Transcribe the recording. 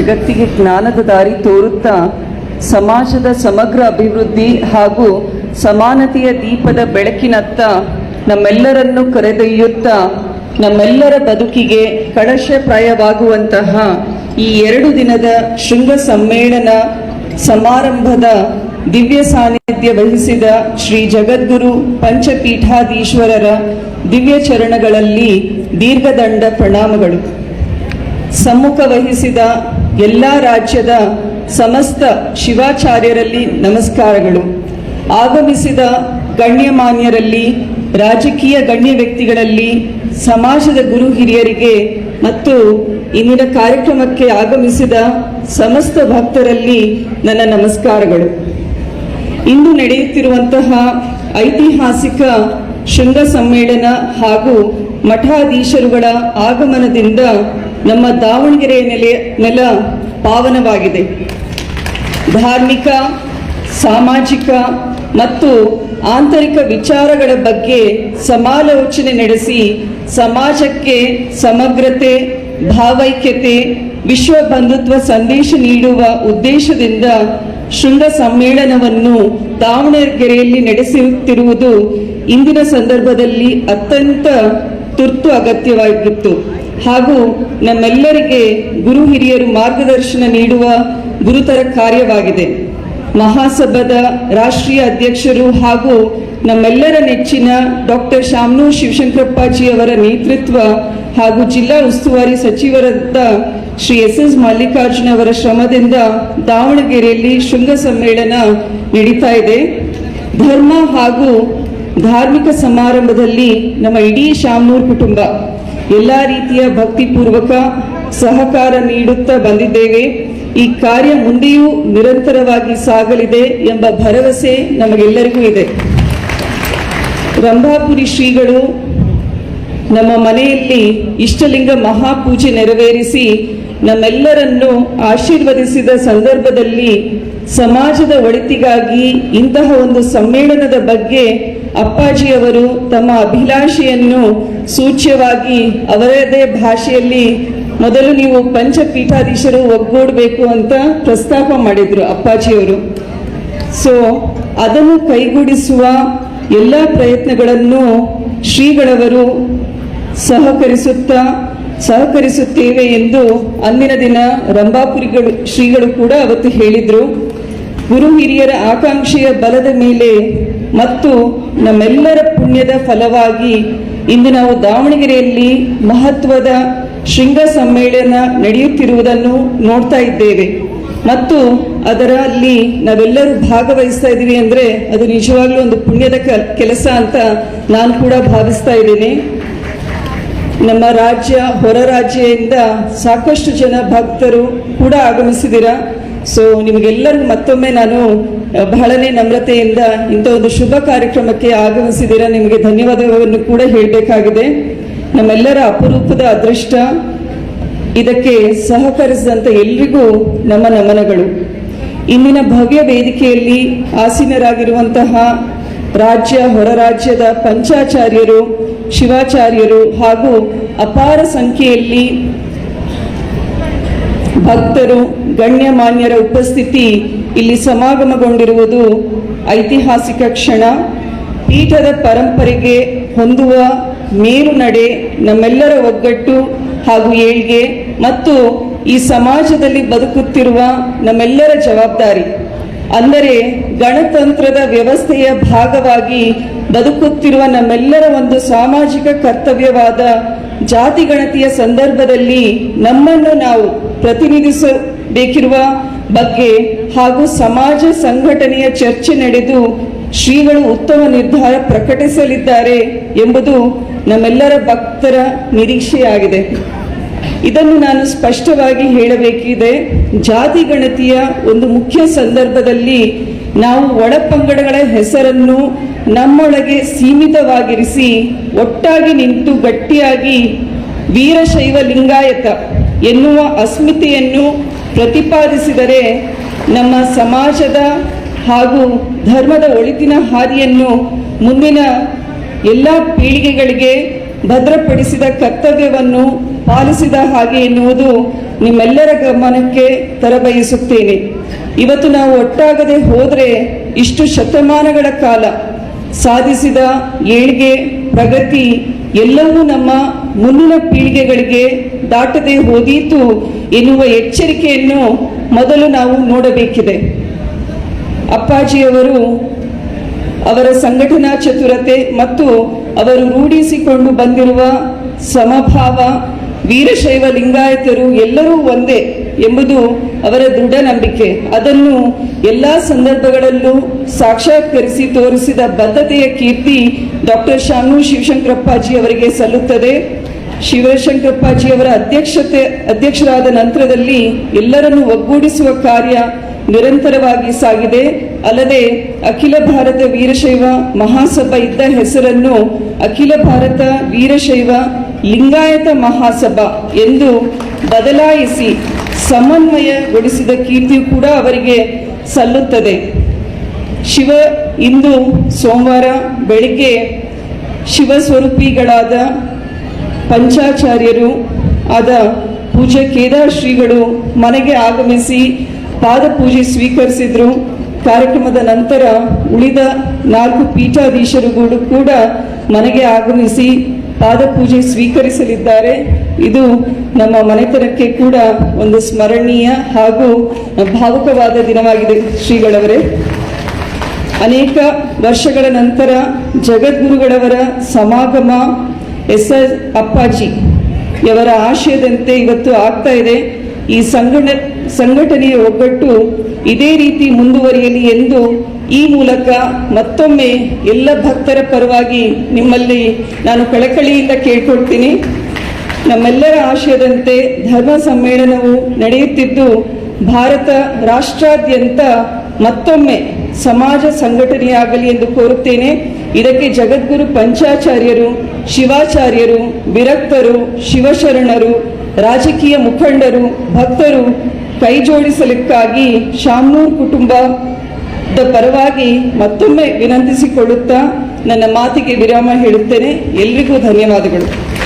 ಜಗತ್ತಿಗೆ ಜ್ಞಾನದ ದಾರಿ ತೋರುತ್ತಾ ಸಮಾಜದ ಸಮಗ್ರ ಅಭಿವೃದ್ಧಿ ಹಾಗೂ ಸಮಾನತೆಯ ದೀಪದ ಬೆಳಕಿನತ್ತ ನಮ್ಮೆಲ್ಲರನ್ನು ಕರೆದೊಯ್ಯುತ್ತಾ ನಮ್ಮೆಲ್ಲರ ಬದುಕಿಗೆ ಕಳಶಪ್ರಾಯವಾಗುವಂತಹ ಈ ಎರಡು ದಿನದ ಶೃಂಗ ಸಮ್ಮೇಳನ ಸಮಾರಂಭದ ದಿವ್ಯ ಸಾನ್ನಿಧ್ಯ ವಹಿಸಿದ ಶ್ರೀ ಜಗದ್ಗುರು ಪಂಚಪೀಠಾಧೀಶ್ವರರ ದಿವ್ಯ ಚರಣಗಳಲ್ಲಿ ದೀರ್ಘದಂಡ ಪ್ರಣಾಮಗಳು. ಸಮ್ಮುಖ ವಹಿಸಿದ ಎಲ್ಲ ರಾಜ್ಯದ ಸಮಸ್ತ ಶಿವಾಚಾರ್ಯರಲ್ಲಿ ನಮಸ್ಕಾರಗಳು. ಆಗಮಿಸಿದ ಗಣ್ಯಮಾನ್ಯರಲ್ಲಿ, ರಾಜಕೀಯ ಗಣ್ಯ ವ್ಯಕ್ತಿಗಳಲ್ಲಿ, ಸಮಾಜದ ಗುರು ಹಿರಿಯರಿಗೆ ಮತ್ತು ಇಂದಿನ ಕಾರ್ಯಕ್ರಮಕ್ಕೆ ಆಗಮಿಸಿದ ಸಮಸ್ತ ಭಕ್ತರಲ್ಲಿ ನನ್ನ ನಮಸ್ಕಾರಗಳು. ಇಂದು ನಡೆಯುತ್ತಿರುವಂತಹ ಐತಿಹಾಸಿಕ ಶೃಂಗ ಸಮ್ಮೇಳನ ಹಾಗೂ ಮಠಾಧೀಶರುಗಳ ಆಗಮನದಿಂದ ನಮ್ಮ ದಾವಣಗೆರೆ ನೆಲೆ, ನೆಲ ಪಾವನವಾಗಿದೆ. ಧಾರ್ಮಿಕ, ಸಾಮಾಜಿಕ ಮತ್ತು ಆಂತರಿಕ ವಿಚಾರಗಳ ಬಗ್ಗೆ ಸಮಾಲೋಚನೆ ನಡೆಸಿ ಸಮಾಜಕ್ಕೆ ಸಮಗ್ರತೆ, ಭಾವೈಕ್ಯತೆ, ವಿಶ್ವ ಬಂಧುತ್ವ ಸಂದೇಶ ನೀಡುವ ಉದ್ದೇಶದಿಂದ ಶೃಂಗ ಸಮ್ಮೇಳನವನ್ನು ದಾವಣಗೆರೆಯಲ್ಲಿ ನಡೆಸುತ್ತಿರುವುದು ಇಂದಿನ ಸಂದರ್ಭದಲ್ಲಿ ಅತ್ಯಂತ ತುರ್ತು ಅಗತ್ಯವಾಗಿತ್ತು. ಹಾಗೂ ನಮ್ಮೆಲ್ಲರಿಗೆ ಗುರು ಹಿರಿಯರು ಮಾರ್ಗದರ್ಶನ ನೀಡುವ ಗುರುತರ ಕಾರ್ಯವಾಗಿದೆ. ಮಹಾಸಭಾದ ರಾಷ್ಟ್ರೀಯ ಅಧ್ಯಕ್ಷರು ಹಾಗೂ ನಮ್ಮೆಲ್ಲರ ನೆಚ್ಚಿನ ಡಾಕ್ಟರ್ ಶಾಮನೂರ್ ಶಿವಶಂಕರಪ್ಪಾಜಿ ಅವರ ನೇತೃತ್ವ ಹಾಗೂ ಜಿಲ್ಲಾ ಉಸ್ತುವಾರಿ ಸಚಿವರಾದ ಶ್ರೀ ಎಸ್ ಎಸ್ ಮಲ್ಲಿಕಾರ್ಜುನ ಅವರ ಶ್ರಮದಿಂದ ದಾವಣಗೆರೆಯಲ್ಲಿ ಶೃಂಗ ಸಮ್ಮೇಳನ ನಡೀತಾ ಇದೆ. ಧರ್ಮ ಹಾಗೂ ಧಾರ್ಮಿಕ ಸಮಾರಂಭದಲ್ಲಿ ನಮ್ಮ ಇಡೀ ಶಾಮನೂರ್ ಕುಟುಂಬ ಎಲ್ಲ ರೀತಿಯ ಭಕ್ತಿಪೂರ್ವಕ ಸಹಕಾರ ನೀಡುತ್ತಾ ಬಂದಿದ್ದೇವೆ. ಈ ಕಾರ್ಯ ಮುಂದೆಯೂ ನಿರಂತರವಾಗಿ ಸಾಗಲಿದೆ ಎಂಬ ಭರವಸೆ ನಮಗೆಲ್ಲರಿಗೂ ಇದೆ. ರಂಭಾಪುರಿ ಶ್ರೀಗಳು ನಮ್ಮ ಮನೆಯಲ್ಲಿ ಇಷ್ಟಲಿಂಗ ಮಹಾಪೂಜೆ ನೆರವೇರಿಸಿ ನಮ್ಮೆಲ್ಲರನ್ನು ಆಶೀರ್ವದಿಸಿದ ಸಂದರ್ಭದಲ್ಲಿ ಸಮಾಜದ ಒಳಿತಿಗಾಗಿ ಇಂತಹ ಒಂದು ಸಮ್ಮೇಳನದ ಬಗ್ಗೆ ಅಪ್ಪಾಜಿಯವರು ತಮ್ಮ ಅಭಿಲಾಷೆಯನ್ನು ಸೂಚ್ಯವಾಗಿ ಅವರದೇ ಭಾಷೆಯಲ್ಲಿ ಮೊದಲು ನೀವು ಪಂಚಪೀಠಾಧೀಶರು ಒಗ್ಗೂಡಬೇಕು ಅಂತ ಪ್ರಸ್ತಾಪ ಮಾಡಿದರು ಅಪ್ಪಾಜಿಯವರು. ಸೊ ಅದನ್ನು ಕೈಗೂಡಿಸುವ ಎಲ್ಲ ಪ್ರಯತ್ನಗಳನ್ನು ಶ್ರೀಗಳವರು ಸಹಕರಿಸುತ್ತಾ ಸಹಕರಿಸುತ್ತೇವೆ ಎಂದು ಅಂದಿನ ದಿನ ರಂಭಾಪುರಿಗಳು ಶ್ರೀಗಳು ಕೂಡ ಅವತ್ತು ಹೇಳಿದರು. ಗುರು ಹಿರಿಯರ ಆಕಾಂಕ್ಷೆಯ ಬಲದ ಮೇಲೆ ಮತ್ತು ನಮ್ಮೆಲ್ಲರ ಪುಣ್ಯದ ಫಲವಾಗಿ ಇಂದು ನಾವು ದಾವಣಗೆರೆಯಲ್ಲಿ ಮಹತ್ವದ ಶೃಂಗ ಸಮ್ಮೇಳನ ನಡೆಯುತ್ತಿರುವುದನ್ನು ನೋಡ್ತಾ ಇದ್ದೇವೆ. ಮತ್ತು ಅದರಲ್ಲಿ ನಾವೆಲ್ಲರೂ ಭಾಗವಹಿಸ್ತಾ ಇದ್ದೀವಿ ಅಂದರೆ ಅದು ನಿಜವಾಗ್ಲೂ ಒಂದು ಪುಣ್ಯದ ಕೆಲಸ ಅಂತ ನಾನು ಕೂಡ ಭಾವಿಸ್ತಾ ಇದ್ದೇನೆ. ನಮ್ಮ ರಾಜ್ಯ, ಹೊರ ರಾಜ್ಯದಿಂದ ಸಾಕಷ್ಟು ಜನ ಭಕ್ತರು ಕೂಡ ಆಗಮಿಸಿದ್ದೀರಾ. ಸೊ ನಿಮಗೆಲ್ಲರಿಗೂ ಮತ್ತೊಮ್ಮೆ ನಾನು ಬಹಳನೇ ನಮ್ರತೆಯಿಂದ ಇಂಥ ಒಂದು ಶುಭ ಕಾರ್ಯಕ್ರಮಕ್ಕೆ ಆಗಮಿಸಿದ್ದೀರಾ ನಿಮಗೆ ಧನ್ಯವಾದವನ್ನು ಕೂಡ ಹೇಳಬೇಕಾಗಿದೆ. ನಮ್ಮೆಲ್ಲರ ಅಪರೂಪದ ಅದೃಷ್ಟ, ಇದಕ್ಕೆ ಸಹಕರಿಸಿದಂಥ ಎಲ್ರಿಗೂ ನಮ್ಮ ನಮನಗಳು. ಇಂದಿನ ಭವ್ಯ ವೇದಿಕೆಯಲ್ಲಿ ಆಸೀನರಾಗಿರುವಂತಹ ರಾಜ್ಯ, ಹೊರ ರಾಜ್ಯದ ಪಂಚಾಚಾರ್ಯರು, ಶಿವಾಚಾರ್ಯರು ಹಾಗೂ ಅಪಾರ ಸಂಖ್ಯೆಯಲ್ಲಿ ಭಕ್ತರು, ಗಣ್ಯಮಾನ್ಯರ ಉಪಸ್ಥಿತಿ ಇಲ್ಲಿ ಸಮಾಗಮಗೊಂಡಿರುವುದು ಐತಿಹಾಸಿಕ ಕ್ಷಣ. ಪೀಠದ ಪರಂಪರೆಗೆ ಹೊಂದುವ ಮೇರು ನಡೆ ನಮ್ಮೆಲ್ಲರ ಒಗ್ಗಟ್ಟು ಹಾಗೂ ಏಳ್ಗೆ ಮತ್ತು ಈ ಸಮಾಜದಲ್ಲಿ ಬದುಕುತ್ತಿರುವ ನಮ್ಮೆಲ್ಲರ ಜವಾಬ್ದಾರಿ. ಅಂದರೆ ಗಣತಂತ್ರದ ವ್ಯವಸ್ಥೆಯ ಭಾಗವಾಗಿ ಬದುಕುತ್ತಿರುವ ನಮ್ಮೆಲ್ಲರ ಒಂದು ಸಾಮಾಜಿಕ ಕರ್ತವ್ಯವಾದ ಜಾತಿ ಗಣತಿಯ ಸಂದರ್ಭದಲ್ಲಿ ನಮ್ಮನ್ನು ನಾವು ಪ್ರತಿನಿಧಿಸಬೇಕಿರುವ ಬಗ್ಗೆ ಹಾಗೂ ಸಮಾಜ ಸಂಘಟನೆಯ ಚರ್ಚೆ ನಡೆದು ಶ್ರೀಗಳು ಉತ್ತಮ ನಿರ್ಧಾರ ಪ್ರಕಟಿಸಲಿದ್ದಾರೆ ಎಂಬುದು ನಮ್ಮೆಲ್ಲರ ಭಕ್ತರ ನಿರೀಕ್ಷೆಯಾಗಿದೆ. ಇದನ್ನು ನಾನು ಸ್ಪಷ್ಟವಾಗಿ ಹೇಳಬೇಕಿದೆ. ಜಾತಿ ಗಣತಿಯ ಒಂದು ಮುಖ್ಯ ಸಂದರ್ಭದಲ್ಲಿ ನಾವು ಒಳಪಂಗಡಗಳ ಹೆಸರನ್ನು ನಮ್ಮೊಳಗೆ ಸೀಮಿತವಾಗಿರಿಸಿ ಒಟ್ಟಾಗಿ ನಿಂತು ಗಟ್ಟಿಯಾಗಿ ವೀರಶೈವ ಲಿಂಗಾಯತ ಎನ್ನುವ ಅಸ್ಮಿತೆಯನ್ನು ಪ್ರತಿಪಾದಿಸಿದರೆ ನಮ್ಮ ಸಮಾಜದ ಹಾಗೂ ಧರ್ಮದ ಒಳಿತಿನ ಹಾದಿಯನ್ನು ಮುಂದಿನ ಎಲ್ಲ ಪೀಳಿಗೆಗಳಿಗೆ ಭದ್ರಪಡಿಸಿದ ಕರ್ತವ್ಯವನ್ನು ಪಾಲಿಸಿದ ಹಾಗೆ ಎನ್ನುವುದು ನಿಮ್ಮೆಲ್ಲರ ಗಮನಕ್ಕೆ ತರಬಯಸುತ್ತೇನೆ. ಇವತ್ತು ನಾವು ಒಟ್ಟಾಗದೆ ಹೋದರೆ ಇಷ್ಟು ಶತಮಾನಗಳ ಕಾಲ ಸಾಧಿಸಿದ ಏಳಿಗೆ ಪ್ರಗತಿ ಎಲ್ಲವೂ ನಮ್ಮ ಮುಂದಿನ ಪೀಳಿಗೆಗಳಿಗೆ ದಾಟದೆ ಹೋದೀತು ಎನ್ನುವ ಎಚ್ಚರಿಕೆಯನ್ನು ಮೊದಲು ನಾವು ನೋಡಬೇಕಿದೆ. ಅಪ್ಪಾಜಿಯವರು ಅವರ ಸಂಘಟನಾ ಚತುರತೆ ಮತ್ತು ಅವರು ರೂಢಿಸಿಕೊಂಡು ಬಂದಿರುವ ಸಮಭಾವ, ವೀರಶೈವ ಲಿಂಗಾಯತರು ಎಲ್ಲರೂ ಒಂದೇ ಎಂಬುದು ಅವರ ದೃಢ ನಂಬಿಕೆ ಅದನ್ನು ಎಲ್ಲ ಸಂದರ್ಭಗಳಲ್ಲೂ ಸಾಕ್ಷಾತ್ಕರಿಸಿ ತೋರಿಸಿದ ಬದ್ಧತೆಯ ಕೀರ್ತಿ ಡಾಕ್ಟರ್ ಶಾನು ಶಿವಶಂಕರಪ್ಪಾಜಿ ಅವರಿಗೆ ಸಲ್ಲುತ್ತದೆ. ಶಿವಶಂಕರಪ್ಪಾಜಿಯವರ ಅಧ್ಯಕ್ಷತೆ, ಅಧ್ಯಕ್ಷರಾದ ನಂತರದಲ್ಲಿ ಎಲ್ಲರನ್ನು ಒಗ್ಗೂಡಿಸುವ ಕಾರ್ಯ ನಿರಂತರವಾಗಿ ಸಾಗಿದೆ. ಅಲ್ಲದೆ ಅಖಿಲ ಭಾರತ ವೀರಶೈವ ಮಹಾಸಭಾ ಇದ್ದ ಹೆಸರನ್ನು ಅಖಿಲ ಭಾರತ ವೀರಶೈವ ಲಿಂಗಾಯತ ಮಹಾಸಭಾ ಎಂದು ಬದಲಾಯಿಸಿ ಸಮನ್ವಯಗೊಳಿಸಿದ ಕೀರ್ತಿಯು ಕೂಡ ಅವರಿಗೆ ಸಲ್ಲುತ್ತದೆ. ಶಿವ ಇಂದು ಸೋಮವಾರ ಬೆಳಿಗ್ಗೆ ಶಿವಸ್ವರೂಪಿಗಳಾದ ಪಂಚಾಚಾರ್ಯರು ಆದ ಪೂಜ್ಯ ಕೇದಾರ್ ಶ್ರೀಗಳು ಮನೆಗೆ ಆಗಮಿಸಿ ಪಾದಪೂಜೆ ಸ್ವೀಕರಿಸಿದ್ರು. ಕಾರ್ಯಕ್ರಮದ ನಂತರ ಉಳಿದ ನಾಲ್ಕು ಪೀಠಾಧೀಶರುಗಳು ಕೂಡ ಮನೆಗೆ ಆಗಮಿಸಿ ಪಾದಪೂಜೆ ಸ್ವೀಕರಿಸಲಿದ್ದಾರೆ. ಇದು ನಮ್ಮ ಮನೆತನಕ್ಕೆ ಕೂಡ ಒಂದು ಸ್ಮರಣೀಯ ಹಾಗೂ ಭಾವುಕವಾದ ದಿನವಾಗಿದೆ ಶ್ರೀಗಳವರೇ. ಅನೇಕ ವರ್ಷಗಳ ನಂತರ ಜಗದ್ಗುರುಗಳವರ ಸಮಾಗಮ ಎಸ್ ಎಸ್ ಅಪ್ಪಾಜಿ ಯವರ ಆಶಯದಂತೆ ಇವತ್ತು ಆಗ್ತಾ ಇದೆ. ಈ ಸಂಘಟನೆ ಸಂಘಟನೆಯ ಒಗ್ಗಟ್ಟು ಇದೇ ರೀತಿ ಮುಂದುವರಿಯಲಿ ಎಂದು ಈ ಮೂಲಕ ಮತ್ತೊಮ್ಮೆ ಎಲ್ಲ ಭಕ್ತರ ಪರವಾಗಿ ನಿಮ್ಮಲ್ಲಿ ನಾನು ಕಳಕಳಿಯಿಂದ ಕೇಳ್ಕೊಡ್ತೀನಿ. ನಮ್ಮೆಲ್ಲರ ಆಶಯದಂತೆ ಧರ್ಮ ಸಮ್ಮೇಳನವು ನಡೆಯುತ್ತಿದ್ದು, ಭಾರತ ರಾಷ್ಟ್ರಾದ್ಯಂತ ಮತ್ತೊಮ್ಮೆ ಸಮಾಜ ಸಂಘಟನೆಯಾಗಲಿ ಎಂದು ಕೋರುತ್ತೇನೆ. ಇದಕ್ಕೆ ಜಗದ್ಗುರು ಪಂಚಾಚಾರ್ಯರು, ಶಿವಾಚಾರ್ಯರು, ವಿರಕ್ತರು, ಶಿವಶರಣರು, ರಾಜಕೀಯ ಮುಖಂಡರು, ಭಕ್ತರು ಕೈ ಜೋಡಿಸಲಿಕ್ಕಾಗಿ ಕುಟುಂಬದ ಪರವಾಗಿ ಮತ್ತೊಮ್ಮೆ ವಿನಂತಿಸಿಕೊಳ್ಳುತ್ತಾ ನನ್ನ ಮಾತಿಗೆ ವಿರಾಮ ಹೇಳುತ್ತೇನೆ. ಎಲ್ರಿಗೂ ಧನ್ಯವಾದಗಳು.